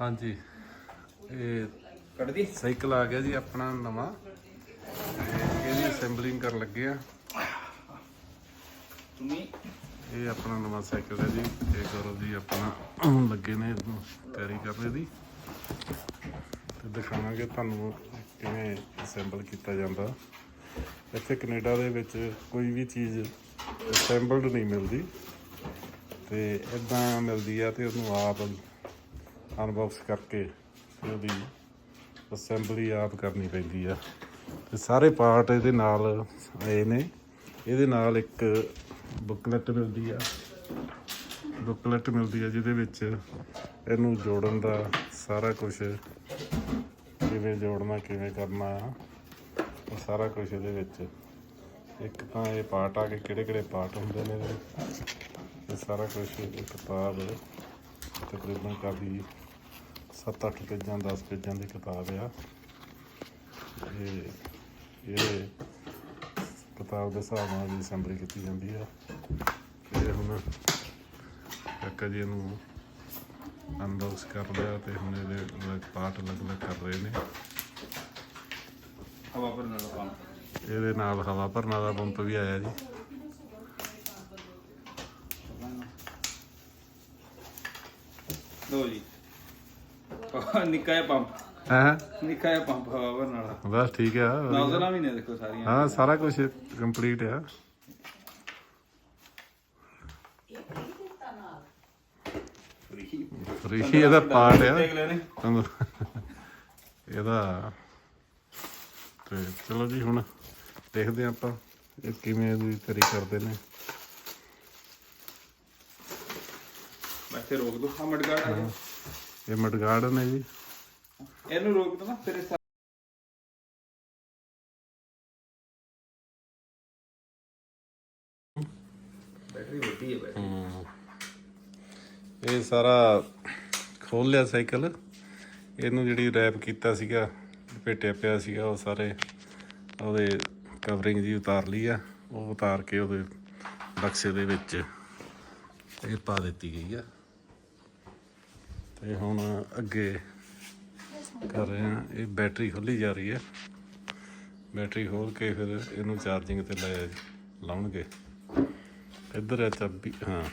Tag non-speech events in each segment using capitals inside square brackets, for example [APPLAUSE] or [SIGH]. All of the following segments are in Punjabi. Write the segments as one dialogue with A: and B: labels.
A: ਹਾਂਜੀ। ਇਹ
B: ਕੱਢ ਦੀ
A: ਸਾਈਕਲ ਆ ਗਿਆ ਜੀ ਆਪਣਾ ਨਵਾਂ। ਇਹਦੀ ਅਸੈਂਬਲਿੰਗ ਕਰਨ ਲੱਗੇ ਆ।
B: ਤੁਮੀ?
A: ਇਹ ਆਪਣਾ ਨਵਾਂ ਸਾਈਕਲ ਹੈ ਜੀ। ਇਹ ਗੌਰਵ ਜੀ ਆਪਣਾ ਲੱਗੇ ਨੇ ਇਹਨੂੰ ਤਿਆਰੀ ਕਰਨ ਦੀ। ਤੇ ਦਿਖਾਵਾਂਗੇ ਤੁਹਾਨੂੰ ਕਿਵੇਂ ਅਸੈਂਬਲ ਕੀਤਾ ਜਾਂਦਾ। ਇੱਥੇ ਕੈਨੇਡਾ ਦੇ ਵਿੱਚ ਕੋਈ ਵੀ ਚੀਜ਼ ਅਸੈਂਬਲਡ ਨਹੀਂ ਮਿਲਦੀ। ਤੇ ਇਦਾਂ ਮਿਲਦੀ ਆ ਤੇ ਉਹਨੂੰ ਆਪ ਅਨਬਾਕਸ ਕਰਕੇ ਤੇ ਉਹਦੀ ਅਸੈਂਬਲੀ ਆਪ ਕਰਨੀ ਪੈਂਦੀ ਆ। ਤੇ ਸਾਰੇ ਪਾਰਟ ਇਹਦੇ ਨਾਲ ਆਏ ਨੇ। ਇਹਦੇ ਨਾਲ ਇੱਕ ਬੁਕਲੈਟ ਮਿਲਦੀ ਆ। ਬੁਕਲੈਟ ਮਿਲਦੀ ਆ ਜਿਹਦੇ ਵਿੱਚ ਇਹਨੂੰ ਜੋੜਨ ਦਾ ਸਾਰਾ ਕੁਝ ਕਿਵੇਂ ਜੋੜਨਾ, ਕਿਵੇਂ ਕਰਨਾ ਆ, ਉਹ ਸਾਰਾ ਕੁਝ ਇਹਦੇ ਵਿੱਚ। ਇੱਕ ਤਾਂ ਇਹ ਪਾਰਟ ਆ ਕੇ ਕਿਹੜੇ ਕਿਹੜੇ ਪਾਰਟ ਹੁੰਦੇ ਨੇ ਇਹ ਸਾਰਾ ਕੁਝ ਇੱਕ ਕਿਤਾਬ ਤਕਰੀਬਨ ਕਾਫੀ 7-8 ਪੇਜਾਂ 10 ਪੇਜਾਂ ਦੀ ਕਿਤਾਬ ਆ। ਇਹ ਇਹ ਕਿਤਾਬ ਦੇ ਹਿਸਾਬ ਨਾਲ ਦੀ ਅਸੈਂਬਲੀ ਕੀਤੀ ਜਾਂਦੀ ਆ। ਤੇ ਹੁਣ ਕਾਕਾ ਜੀ ਇਹਨੂੰ ਅਨਬਾਕਸ ਕਰ ਲਿਆ ਤੇ ਹੁਣ ਇਹਦੇ ਅਲੱਗ ਪਾਰਟ ਅਲੱਗ-ਅਲੱਗ ਕਰ ਰਹੇ ਨੇ।
B: ਹਵਾ ਭਰਨ ਵਾਲਾ ਕੰਮ
A: ਇਹਦੇ ਨਾਲ ਹਵਾ ਭਰਨ ਵਾਲਾ ਪੰਪ ਵੀ ਆਇਆ ਜੀ।
B: ਲੋ ਜੀ। [LAUGHS] ਨਿੱਕਾ ਜਿਹਾ ਪੰਪ।
A: ਹਾਂ?
B: ਨਿੱਕਾ ਜਿਹਾ ਪੰਪ ਹਵਾ ਭਰਨ ਵਾਲਾ।
A: ਬਸ ਠੀਕ ਆ। ਵਧੀਆ।
B: ਨੌਜ਼ਲਾਂ ਵੀ ਨੇ ਦੇਖੋ ਸਾਰੀਆਂ।
A: ਹਾਂ ਸਾਰਾ ਕੁਝ ਕੰਪਲੀਟ ਆ।
B: ਫਰੀ
A: ਫਰੀ ਇਹਦਾ ਪਾਰਟ ਆ।
B: ਦੇਖ ਲੈਣੇ।
A: ਤੁਹਾਨੂੰ ਇਹਦਾ ਤੇ ਚਲੋ ਜੀ ਹੁਣ ਦੇਖਦੇ ਹਾਂ ਆਪਾਂ ਇਹ ਕਿਵੇਂ ਕਰਦੇ ਨੇ।
B: ਮੈਂ ਤੇ ਰੋਕ ਦੋ। ਹਾਂ ਮਟਗਾ
A: ਇਹ ਮਡਗਾਰਡ ਨੇ ਜੀ।
B: ਇਹਨੂੰ ਰੋਕ ਦੋ ਨਾ ਫਿਰ ਇਸ ਬੈਟਰੀ ਵੱਡੀ ਹੈ ਬੈਟਰੀ।
A: ਇਹ ਸਾਰਾ ਖੋਲ ਲਿਆ ਸਾਈਕਲ। ਇਹਨੂੰ ਜਿਹੜੀ ਰੈਪ ਕੀਤਾ ਸੀਗਾ ਲਪੇਟਿਆ ਪਿਆ ਸੀਗਾ ਉਹ ਸਾਰੇ ਉਹਦੇ ਕਵਰਿੰਗ ਜੀ ਉਤਾਰ ਲਈ ਆ। ਉਹ ਉਤਾਰ ਕੇ ਉਹਦੇ ਬਕਸੇ ਦੇ ਵਿੱਚ ਇਹ ਪਾ ਦਿੱਤੀ ਗਈ ਆ। ਤੇ ਹੁਣ ਅੱਗੇ ਕਰ ਰਹੇ ਆ ਇਹ ਬੈਟਰੀ ਖੋਲੀ ਜਾ ਰਹੀ ਹੈ। ਬੈਟਰੀ ਖੋਲ ਕੇ ਫਿਰ ਇਹਨੂੰ ਚਾਰਜਿੰਗ ਤੇ ਲੈ ਲਾਉਣਗੇ। ਇੱਧਰ ਹੈ ਚਾਬੀ, ਹਾਂ।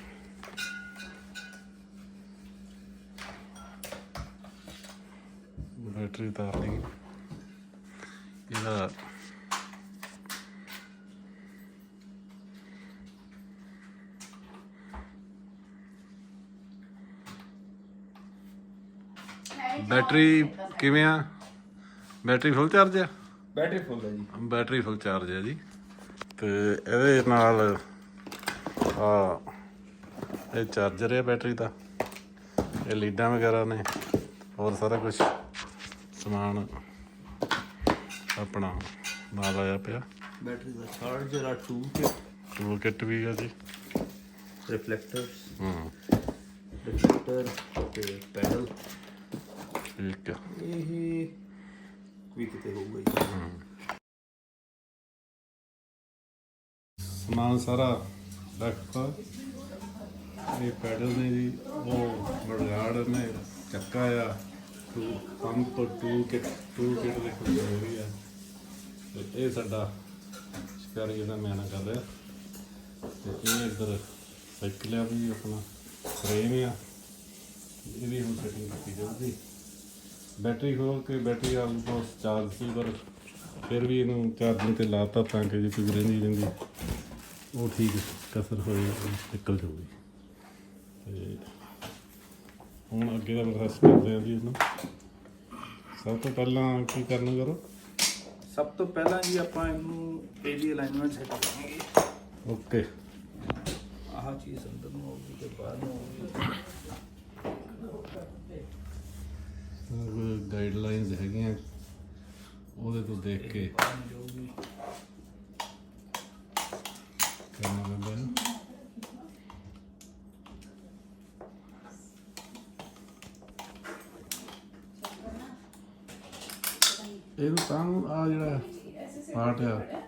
A: ਬੈਟਰੀ ਤਾਰ ਲਈ ਇਹਦਾ ਬੈਟਰੀ ਕਿਵੇਂ ਆ? ਬੈਟਰੀ ਫੁੱਲ ਚਾਰਜ ਆ?
B: ਬੈਟਰੀ ਫੁੱਲ ਹੈ ਜੀ।
A: ਬੈਟਰੀ ਫੁੱਲ ਚਾਰਜ ਹੈ ਜੀ। ਤੇ ਇਹਦੇ ਨਾਲ ਆ ਇਹ ਚਾਰਜਰ ਹੈ ਬੈਟਰੀ ਦਾ। ਇਹ ਲੀਡਾਂ ਵਗੈਰਾ ਨੇ ਹੋਰ ਸਾਰਾ ਕੁਝ ਸਮਾਨ ਆਪਣਾ ਨਾਲ ਆਇਆ ਪਿਆ।
B: ਬੈਟਰੀ ਦਾ ਚਾਰਜਰ ਆ 2 ਕੇ
A: ਟੂਲ ਕਿੱਟ ਵੀ ਹੈ ਜੀ।
B: ਰਿਫਲੈਕਟਰਸ
A: ਹੂੰ।
B: ਰਿਫਲੈਕਟਰ ਤੇ ਪੈਡਲ
A: ਠੀਕ ਆ
B: ਇਹ ਵੀ ਕਿਤੇ ਹੋਊਗਾ ਜੀ
A: ਸਮਾਨ ਸਾਰਾ ਰੱਖਤਾ ਇਹ ਪੈਡਲ ਨੇ ਜੀ, ਉਹ ਮੜਗਾੜ ਨੇ ਚੱਕਾ ਆ। Tool pump tool kit tool kit ਦੇ ਕੋਲ ਹੋਈ ਆ। ਤੇ ਇਹ ਸਾਡਾ ਸ਼ਿਕਾਰੀ ਜਿਹੜਾ ਮਿਆਣਾ ਕਰ ਰਿਹਾ। ਤੇ ਇਹ ਇੱਧਰ ਸਾਈਕਲ ਆ ਵੀ, ਆਪਣਾ ਫਰੇਮ ਆ। ਇਹਦੀ ਹੁਣ ਸੈਟਿੰਗ ਕੀਤੀ ਜਾਊਗੀ। ਬੈਟਰੀ ਖੋਲ ਕੇ ਬੈਟਰੀ ਆਲਮੋਸਟ ਚਾਰਜ ਸੀ, ਪਰ ਫਿਰ ਵੀ ਇਹਨੂੰ ਚਾਰਜਿੰਗ ਤੇ ਲਾਤਾ ਤਾਂ ਕਿ ਜੇ ਕੋਈ ਰਹਿੰਦੀ ਰਹਿੰਦੀ। ਉਹ ਠੀਕ ਕਸਰ ਹੋਈ ਨਿਕਲ ਜਾਊਗੀ ਤੇ ਹੁਣ ਅੱਗੇ ਦਾ ਪ੍ਰੋਸੈਸ ਕਰਦੇ ਹਾਂ ਜੀ ਇਹਨੂੰ ਸਭ ਤੋਂ ਪਹਿਲਾਂ ਕੀ ਕਰਨਾ ਕਰੋ?
B: ਸਭ ਤੋਂ ਪਹਿਲਾਂ ਜੀ ਆਪਾਂ ਇਹਨੂੰ ਇਹਦੀ ਅਲਾਈਨਮੈਂਟ ਸੈੱਟ ਕਰਾਂਗੇ।
A: ਓਕੇ।
B: ਆਹ ਚੀਜ਼ ਅੰਦਰ ਨੂੰ ਆਉਗੀ ਤੇ ਬਾਹਰ ਨੂੰ ਆਉਗੀ
A: ਗਾਈਡਲਾਈਨਸ ਹੈਗੀਆਂ। ਉਹਦੇ ਤੋਂ ਦੇਖ ਕੇ
B: ਬਾਹਰ ਨੂੰ ਜਾਊਗੀ
A: ਕਰਨਾ ਪੈਂਦਾ ਹੈ ਇਹਨੂੰ ਤਾਂ ਆ ਜਿਹੜਾ ਪਾਰਟ ਆ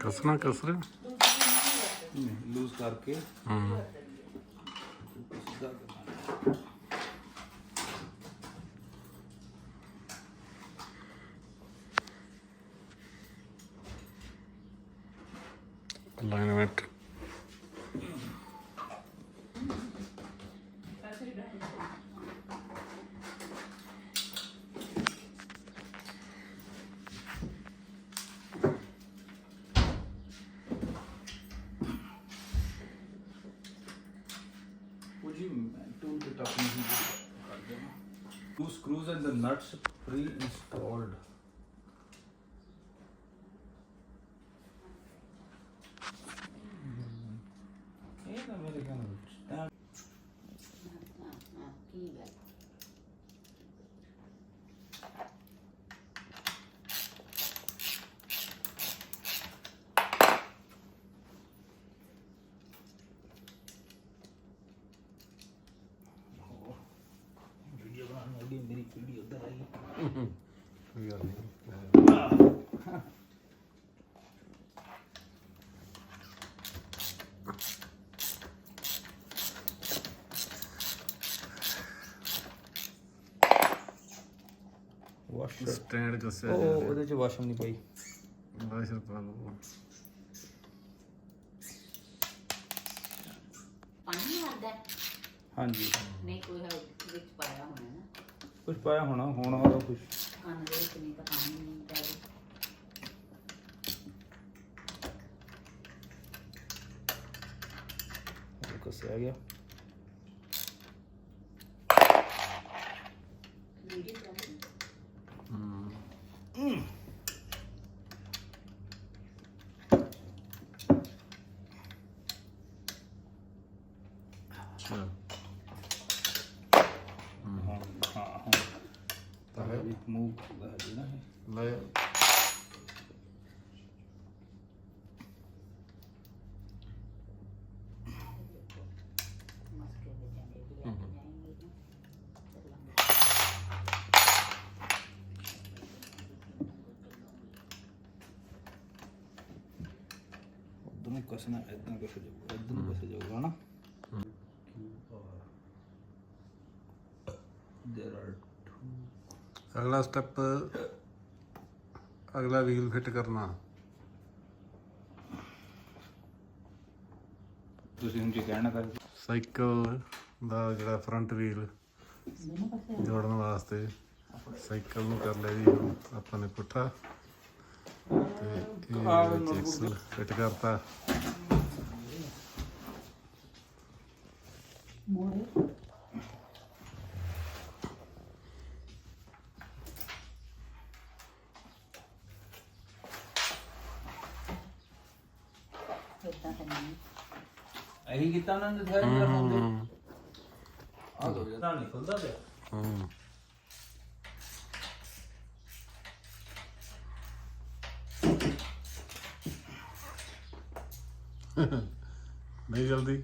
A: ਕਸਣਾ ਕਸਰ
B: ਲੂਜ਼ ਕਰਕੇ।
A: ਹੂੰ
B: Two screws and the nuts pre-installed.
A: Stand ਕੱਸਿਆ
B: ਉਹ
A: ਜਾ ਰਿਹਾ।
B: ਉਹਦੇ ਚ ਵਾਸ਼ਰ ਨਹੀਂ ਪਈ।
A: ਬਾਸ਼ਰ ਪਾ ਲਓ।
C: ਪਾਣੀ ਆਉਂਦਾ? ਹੈ?
B: ਹਾਂਜੀ।
C: ਨਹੀਂ ਕੋਈ ਹੈ ਵਿੱਚ ਪਾਇਆ ਹੋਣਾ ਨਾ।
B: ਕੁਝ ਪਾਇਆ ਹੋਣਾ ਹੋਣਾ ਉਹਦਾ ਕੁਝ
C: ਕੰਨ ਦੇ ਵਿੱਚ ਨਹੀਂ ਤਾਂ ਪਾਣੀ ਨਹੀਂ ਪੈ
B: ਕੱਸਿਆ ਗਿਆ
C: ਵੀਡੀਓ ਚੱਲ
A: ਹੂੰ ਅੱਛਾ
B: ਹਾਂ ਹਾਂ ਹਾਂ ਤਾਂ ਵੀ ਮੂਵ ਹੋਗਾ ਜੀ ਨਾ ਇਹ।
A: ਲੈ
C: ਮਸਕੇ ਦੇ ਜਾਂਦੇ ਵੀ ਲੈ ਕੇ ਜਾਏਂਗੇ ਨਾ ਚੱਲਾਂਗੇ
B: ਉਧਰ ਨੂੰ ਕਸਣਾ ਇਦਾਂ ਕੁਛ ਜਾਊਗਾ ਇਧਰ ਨੂੰ ਕਸ ਜਾਊਗਾ ਨਾ
A: ਅਗਲਾ ਸਟੈਪ ਅਗਲਾ ਵੀਲ ਫਿੱਟ ਕਰਨਾ।
B: ਤੁਸੀਂ ਹੁਣ ਕੀ ਕਹਿਣਾ ਕਰ
A: ਸਾਈਕਲ ਦਾ ਜਿਹੜਾ ਫਰੰਟ ਵੀਲ ਜੋੜਨ ਵਾਸਤੇ ਸਾਈਕਲ ਨੂੰ ਕਰ ਲਿਆ ਜੀ ਹੁਣ ਆਪਾਂ ਨੇ ਪੁੱਠਾ। ਐਕਸਲ ਫਿੱਟ ਕਰਤਾ
C: ਮੋੜੇ
B: ਇਹੀ ਕੀਤਾ ਉਹਨਾਂ ਨੇ ਮੇਰਾ ਫੋਨ ਤੇ ਆ ਦੋ ਜਰਾ ਨਹੀਂ ਖੁੱਲਦਾ ਪਿਆ।
A: ਹੂੰ। ਨਹੀਂ ਜਲਦੀ।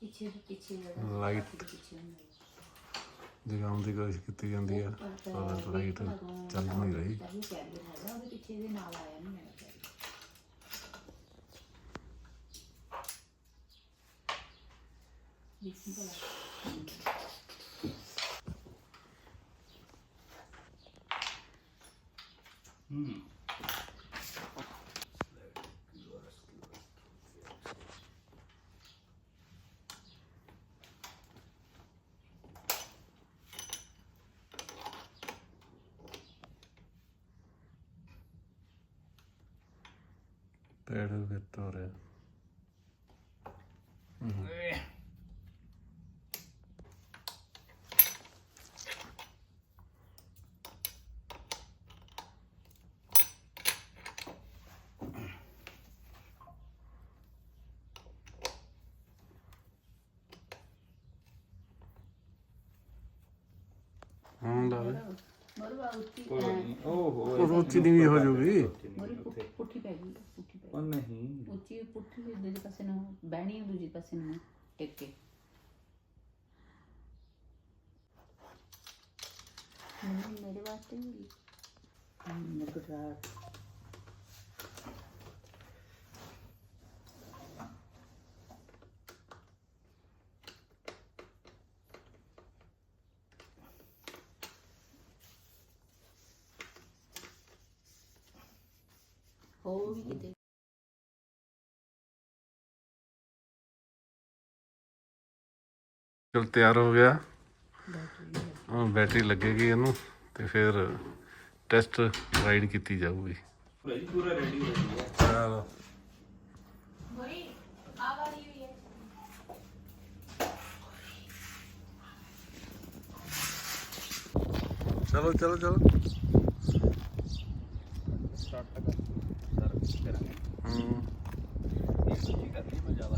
C: ਪਿੱਛੇ ਦੀ ਪਿੱਛੇ
A: ਲਾਈਟ ਜਗਾਉਣ ਦੀ ਕੋਸ਼ਿਸ਼ ਕੀਤੀ ਜਾਂਦੀ ਆ। ਪਰ ਲਾਈਟ ਚੱਲ ਨਹੀਂ ਰਹੀ।
C: ਤਾਂ ਵੀ ਕੈਰੀਅਰ ਹੈਗਾ ਉਹਦੇ ਪਿੱਛੇ ਦੇ ਨਾਲ ਆਇਆ ਨਹੀਂ ਮੇਰਾ ਕੈਰੀਅਰ ਦੇਖੀ ਭਲਾ।
A: ਫਿੱਟ ਹੋ ਰਿਹਾ ਹਾਂ ਲਾ ਦੇ
C: ਮੋਰ ਬਾ ਉੱਤੀ
B: ਓਹੋ
A: ਉਹ ਰੋਚੀ ਦੀ ਵੀ ਹੋ ਜਾਊਗੀ
C: ਮੋਰੀ ਪੁੱਠੀ ਪੈ ਗਈ
B: ਉਹ ਨਹੀਂ।
C: ਉੱਚੀ ਪੁੱਠੀ ਦੂਜੇ ਪਾਸੇ ਨੂੰ ਬਹਿਣੀ ਹੈ ਦੂਜੇ ਪਾਸੇ ਨੂੰ ਟਿਕ ਕੇ। ਮੈਨੂੰ ਮੇਰੇ ਵਾਸਤੇ ਵੀ। ਗੁਜਰਾਤ ਹੋ ਵੀ ਕਿਤੇ?
A: ਚਲ ਤਿਆਰ ਹੋ ਗਿਆ। ਹੁਣ ਬੈਟਰੀ ਲੱਗੇਗੀ ਇਹਨੂੰ ਤੇ ਫਿਰ ਟੈਸਟ ਰਾਈਡ ਕੀਤੀ ਜਾਊਗੀ।
B: ਪੂਰਾ ਜੀ ਪੂਰਾ ਰੈਡੀ ਹੋ ਗਿਆ।
A: ਚਲੋ ਚਲੋ ਚਲੋ ਚਲੋ।
B: ਸਟਾਰਟ ਕਰ। ਸਰਵਿਸ ਕਰਾਂਗੇ।
A: ਹੂੰ।
B: ਇਹ ਕੀ ਕਰਨੀ ਮਜ਼ਾ ਵਾ